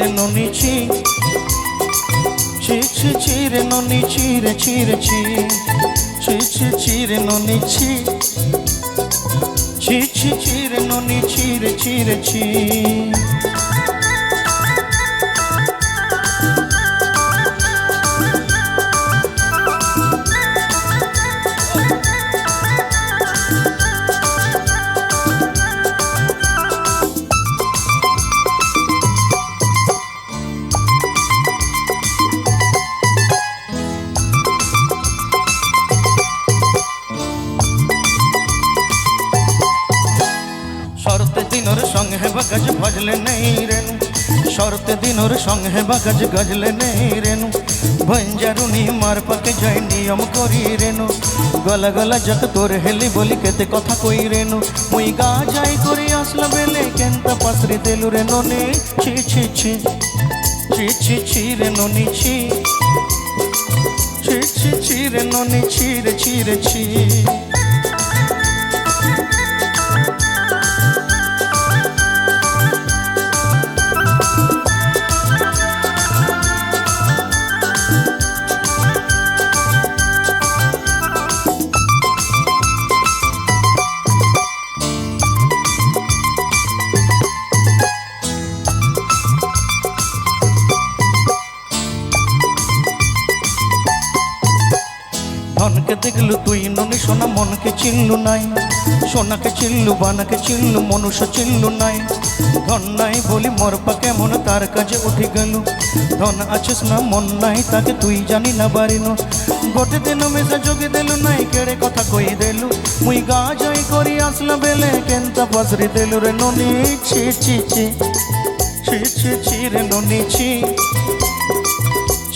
রে ননি ছি ছি ছি ছি রে ননি চিরে চিরে ছি ছি ছি ছি ননি ছি ছি ছি ননি চিরে চিরে ছি বাগজ ভজলে নেই রেনু শরতে দিনর সঙ্গে বাগজ গজলে নেই রেনু ভঞ্জারুনি মার পাকে যাই নিয়ম করি রেনু গলা গলা যত তোর হেলি বলি কেতে কথা কই রেনু মুই গা যাই করি আসলা বেলে, কেন্ত পাসরি দেলু রে ননি ছি ছি ছি। ছি ছি ছি রে ননি ছি। ছি ছি ছি রে ননি ছি রে ছি রে, ছি। ধনকে দেখলু তুই ননি, সোনা মনকে চিনলু নাই। সোনাকে চিনলু, বানাকে চিনলু, মনুষ্য চিনলু নাই। ধন নাই বলি মোর পা কেমন, তার কাজে উঠে গেল। ধন আছিস না মন নাই, তাকে তুই জানি না বারিন গোটে দিন মেসা যোগে দেলু নাই, কেড়ে কথা কই দেলু। মুই গা যাই করি আসলা বেলে, কেনতা পাসরি দেলু রে ননি, ছি ছি ছি। ছি ছি ছি রে ননি, ছি।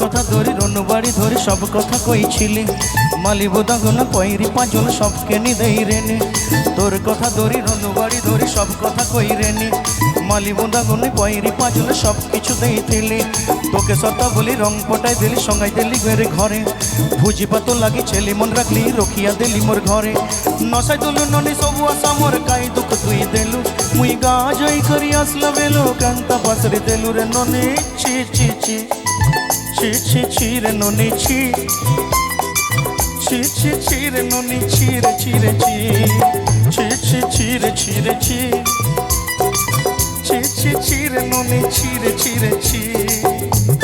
কথা ধরি রনু বাড়ি ধরি, সব কথা কইছিলি। মালিবু দাগন পয়রি পাঁচজন সবকে নি দেই রেনি তোর কথা ধরি রনু বাড়ি ধরি, সব কথা কই রেনি মালিবু দাগন পয়রি পাঁচজন সব কিছু দেইছিলি তোকে সতা বলি, রং পটাই দিলি, সঙ্গাই দিলি ঘরে ঘরে। ভুজি পাতো লাগি, ছেলি মন রাখলি, রখিয়া দিলি মোর ঘরে। নসাই তুলু, ননি সবু আশা, মোর কাই দুঃখ তুই দেলু। মুই গা জয় করি, আসলা বেলো, কান্তা পাসরে দেলু রে, ননি, ছি ছি ছি। ছি ছি ছি রে ননি ছি। ছি ছি ছি রে ননি ছি রে ছি। রে ছি ছি ছি ছি রে ছি। ছি ছি ছি ছি রে ননি ছি রে ছি ছি।